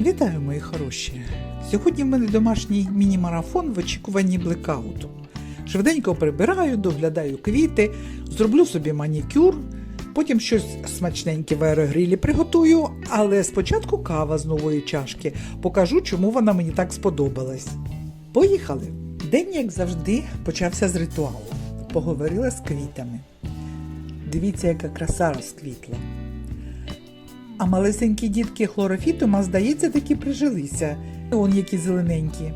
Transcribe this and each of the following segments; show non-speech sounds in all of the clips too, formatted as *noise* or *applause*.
Вітаю, мої хороші! Сьогодні в мене домашній міні-марафон в очікуванні блекауту. Швиденько прибираю, доглядаю квіти, зроблю собі манікюр, потім щось смачненьке в аерогрілі приготую, але спочатку кава з нової чашки. Покажу, чому вона мені так сподобалась. Поїхали! День, як завжди, почався з ритуалу. Поговорила з квітами. Дивіться, яка краса розквітла. А малесенькі дітки хлорофітума, здається, таки прижилися. Он які зелененькі.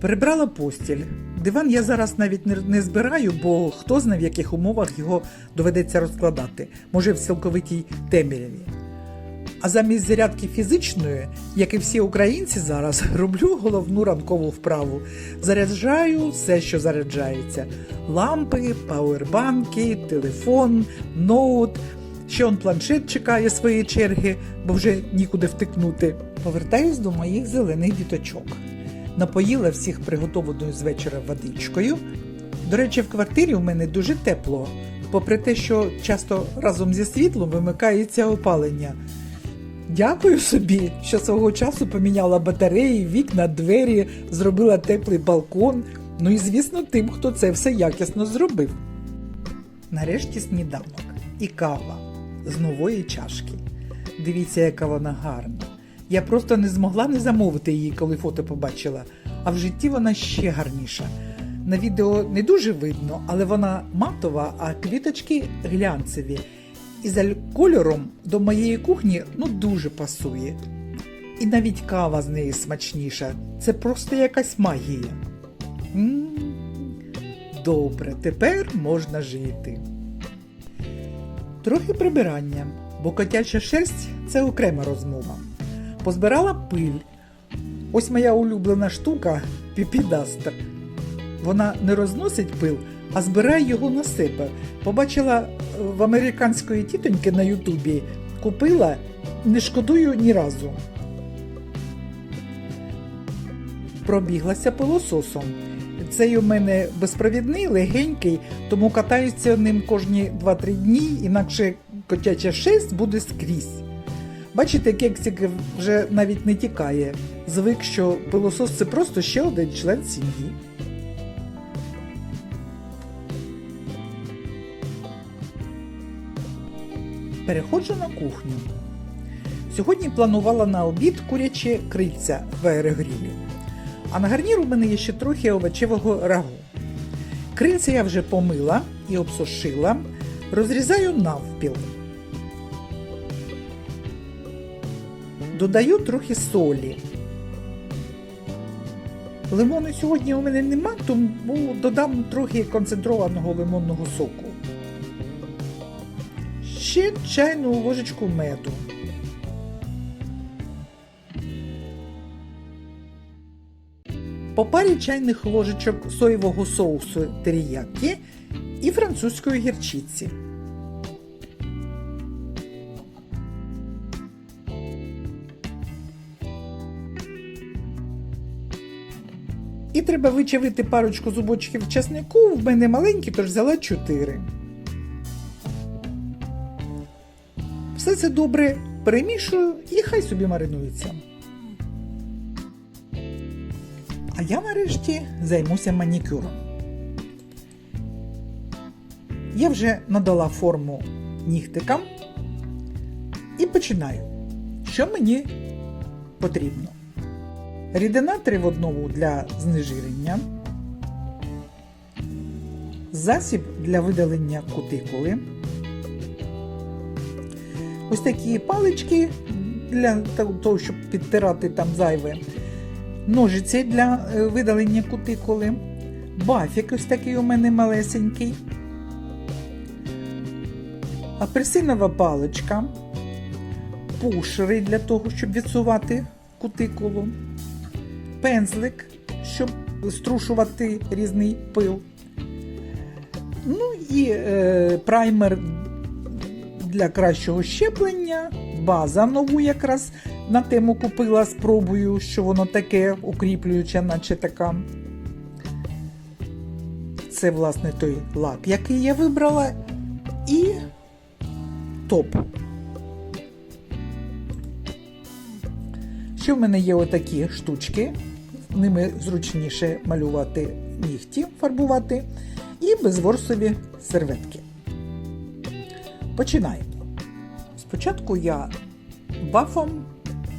Прибрала постіль. Диван я зараз навіть не, не збираю, бо хто знає, в яких умовах його доведеться розкладати. Може, в цілковитій темряві. А замість зарядки фізичної, як і всі українці зараз, *laughs* роблю головну ранкову вправу. Заряджаю все, що заряджається: лампи, пауербанки, телефон, ноут. Ще он планшет чекає своєї черги, бо вже нікуди втикнути. Повертаюсь до моїх зелених діточок. Напоїла всіх приготованою з вечора водичкою. До речі, в квартирі у мене дуже тепло, попри те, що часто разом зі світлом вимикається опалення. Дякую собі, що свого часу поміняла батареї, вікна, двері, зробила теплий балкон. Ну і звісно, тим, хто це все якісно зробив. Нарешті сніданок і кава з нової чашки. Дивіться, яка вона гарна. Я просто не змогла не замовити її, коли фото побачила, а в житті вона ще гарніша. На відео не дуже видно, але вона матова, а квіточки глянцеві. І за кольором до моєї кухні ну дуже пасує. І навіть кава з неї смачніша. Це просто якась магія. м Добре, тепер можна жити. Трохи прибирання, бо котяча шерсть це окрема розмова. Позбирала пиль. Ось моя улюблена штука піпідастер. Вона не розносить пил, а збирає його на себе. Побачила е, в американської тітоньки на Ютубі, купила, не шкодую ні разу. Пробіглася пилососом. Цей у мене безпровідний, легенький, тому катаюся ним кожні 2-3 дні, інакше котяча шерсть буде скрізь. Бачите, кексик вже навіть не тікає. Звик, що пилосос це просто ще один член сім'ї. Переходжу на кухню. Сьогодні планувала на обід курячі крильця в аерогрілі. А на гарнір у мене є ще трохи овочевого рагу. Крильця я вже помила і обсушила, розрізаю навпіл. Додаю трохи солі. Лимону сьогодні у мене нема, тому додам трохи концентрованого лимонного соку. Ще чайну ложечку меду. По парі чайних ложечок соєвого соусу теріякі і французької гірчиці. І треба вичавити парочку зубочків часнику. В мене маленькі, тож взяла 4. Все це добре перемішую і хай собі маринується. А я нарешті займуся манікюром. Я вже надала форму нігтикам і починаю. Що мені потрібно? Рідина 3 в одному для знежирення, засіб для видалення кутикули, ось такі палички для того, щоб підтирати там зайве ножиці для е, видалення кутикули, бафік ось такий у мене малесенький, апельсинова паличка, пушери для того, щоб відсувати кутикулу, пензлик, щоб струшувати різний пил. Ну і е, праймер для кращого щеплення, база нову якраз на тему купила, спробую, що воно таке укріплююче, наче така. Це, власне, той лак, який я вибрала, і топ. Ще в мене є отакі штучки, ними зручніше малювати нігті, фарбувати, і безворсові серветки. Починаємо. Спочатку я бафом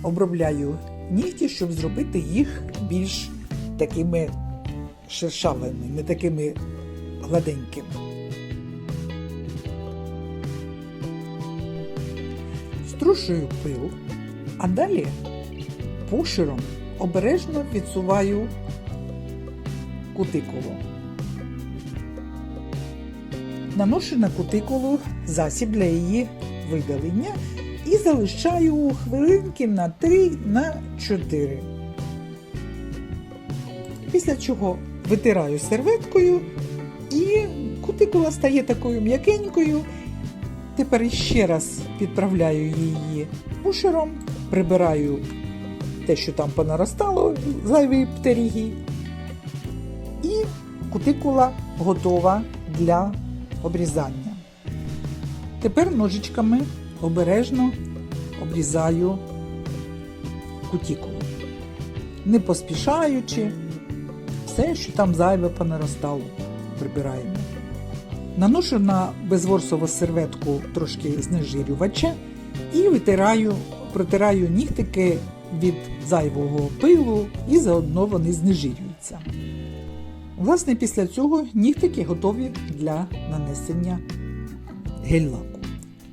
обробляю нігті, щоб зробити їх більш такими шершавими, не такими гладенькими. Струшую пил, а далі пушером обережно відсуваю кутикулу. Наношу на кутикулу засіб для її видалення і залишаю хвилинки на 3 на 4. Після чого витираю серветкою і кутикула стає такою м'якенькою. Тепер ще раз підправляю її пушером, прибираю те, що там понаростало, зайві птеріги. І кутикула готова для обрізання. Тепер ножичками обережно обрізаю кутикулу, не поспішаючи, все, що там зайве понаростало, прибираємо. Наношу на безворсову серветку трошки знежирювача і витираю, протираю нігтики від зайвого пилу і заодно вони знежирюються. Власне, після цього нігтики готові для нанесення гель-лаку.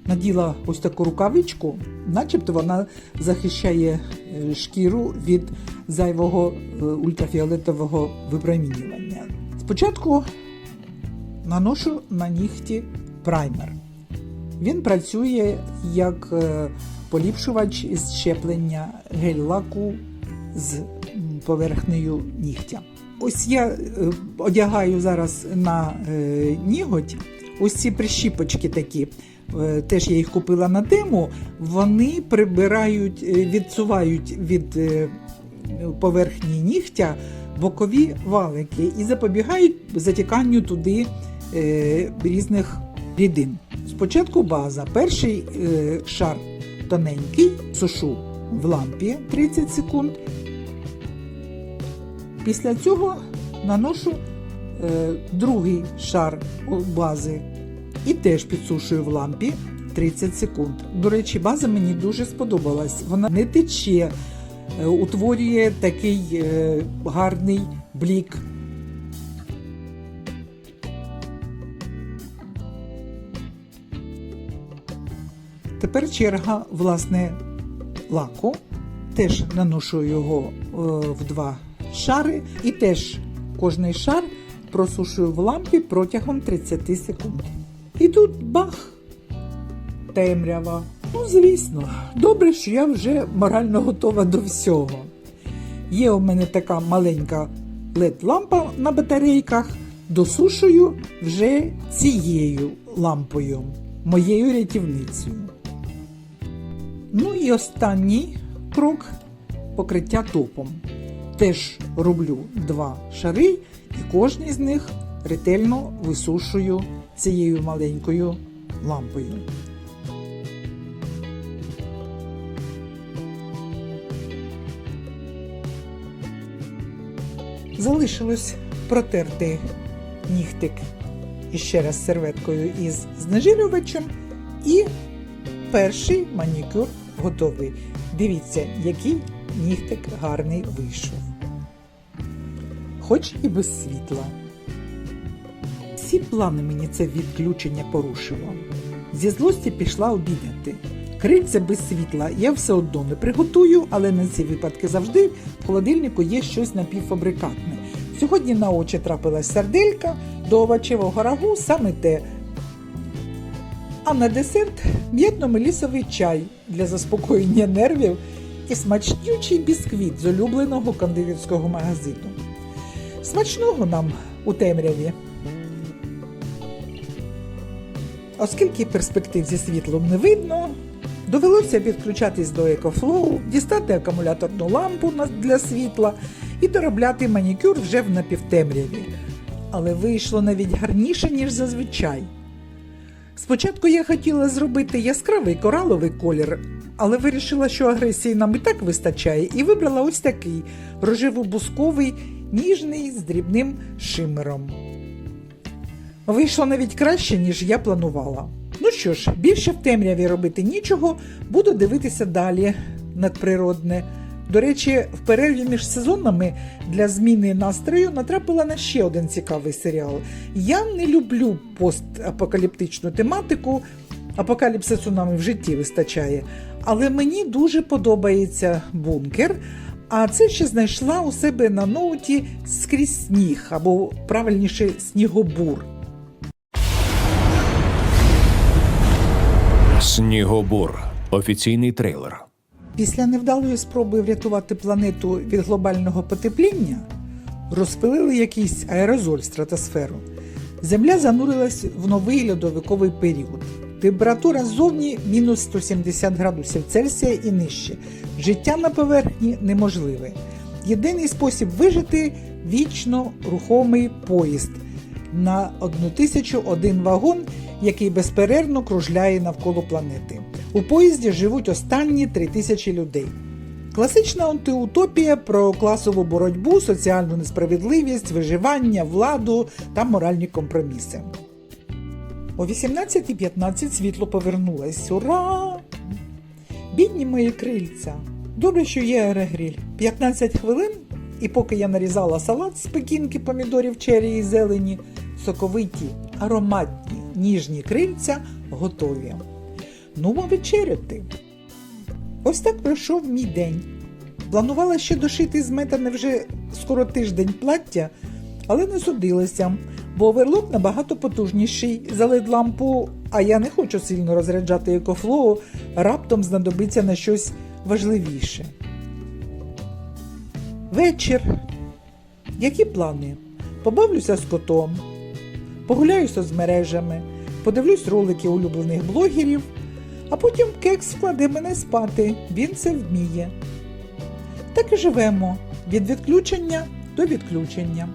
Наділа ось таку рукавичку, начебто вона захищає е, шкіру від зайвого е, ультрафіолетового випромінювання. Спочатку наношу на нігті праймер. Він працює як е, поліпшувач із щеплення гель-лаку з поверхнею нігтя. Ось я одягаю зараз на ніготь ось ці прищіпочки такі. Е, Теж я їх купила на тему. Вони прибирають, е, відсувають від е, поверхні нігтя бокові валики і запобігають затіканню туди різних рідин. Спочатку база. Перший шар тоненький, сушу в лампі 30 секунд. Після цього наношу другий шар бази і теж підсушую в лампі 30 секунд. До речі, база мені дуже сподобалась. Вона не тече, е, утворює такий е, гарний блік. Тепер черга власне лаку. Теж наношу його е, в два шари і теж кожний шар просушую в лампі протягом 30 секунд. І тут бах! Темрява. Ну, звісно, добре, що я вже морально готова до всього. Є у мене така маленька LED-лампа на батарейках, досушую вже цією лампою, моєю рятівницею. Ну і останній крок покриття топом. Теж роблю два шари, і кожний з них ретельно висушую цією маленькою лампою. Залишилось протерти нігтик іще раз серветкою із знежирювачем і перший манікюр готовий. Дивіться, який нігтик гарний вийшов. Хоч і без світла. Всі плани мені це відключення порушило. Зі злості пішла обідати. Крильця без світла я все одно не приготую, але на ці випадки завжди в холодильнику є щось напівфабрикатне. Сьогодні на очі трапилась сарделька, до овочевого рагу саме те. А на десерт м'ятно-мелісовий чай для заспокоєння нервів і смачнючий бісквіт з улюбленого кондитерського магазину. Смачного нам у темряві. Оскільки перспектив зі світлом не видно, довелося підключатись до EcoFlow, дістати акумуляторну лампу для світла і доробляти манікюр вже в напівтемряві. Але вийшло навіть гарніше, ніж зазвичай. Спочатку я хотіла зробити яскравий кораловий колір, але вирішила, що агресії нам і так вистачає, і вибрала ось такий рожево-бусковий, ніжний з дрібним шимером. Вийшло навіть краще, ніж я планувала. Ну що ж, більше в темряві робити нічого, буду дивитися далі надприродне. До речі, в перерві між сезонами для зміни настрою натрапила на ще один цікавий серіал. Я не люблю постапокаліптичну тематику, апокаліпсису нам і в житті вистачає. Але мені дуже подобається бункер. А це ще знайшла у себе на ноуті скрізь сніг, або правильніше снігобур. Снігобур. Офіційний трейлер. Після невдалої спроби врятувати планету від глобального потепління розпилили якийсь аерозоль стратосферу. Земля занурилась в новий льодовиковий період. Температура ззовні мінус 170 градусів Цельсія і нижче. Життя на поверхні неможливе. Єдиний спосіб вижити вічно рухомий поїзд на 1001 вагон, який безперервно кружляє навколо планети. У поїзді живуть останні 3000 людей. Класична антиутопія про класову боротьбу, соціальну несправедливість, виживання, владу та моральні компроміси. О 18.15 світло повернулось. Ура! Бідні мої крильця. Добре, що є аерогріль. 15 хвилин, і поки я нарізала салат з пекінки, помідорів, чері і зелені, соковиті, ароматні, ніжні крильця готові. Ну, вечеряти. Ось так пройшов мій день. Планувала ще дошити з зметане вже скоро тиждень плаття, але не судилася, бо оверлок набагато потужніший за LED-лампу, а я не хочу сильно розряджати екофлоу, раптом знадобиться на щось важливіше. Вечір. Які плани? Побавлюся з котом, погуляюся з мережами, подивлюсь ролики улюблених блогерів, а потім кекс вкладе мене спати, він це вміє. Так і живемо від відключення до відключення.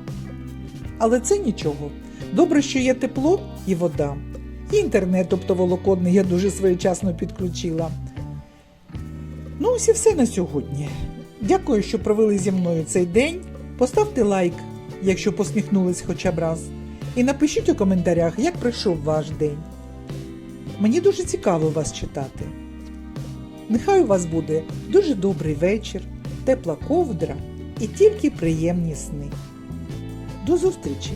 Але це нічого. Добре, що є тепло і вода. І інтернет, тобто волоконний, я дуже своєчасно підключила. Ну, ось і все на сьогодні. Дякую, що провели зі мною цей день. Поставте лайк, якщо посміхнулись хоча б раз. І напишіть у коментарях, як пройшов ваш день. Мені дуже цікаво вас читати. Нехай у вас буде дуже добрий вечір, тепла ковдра і тільки приємні сни. До зустрічі!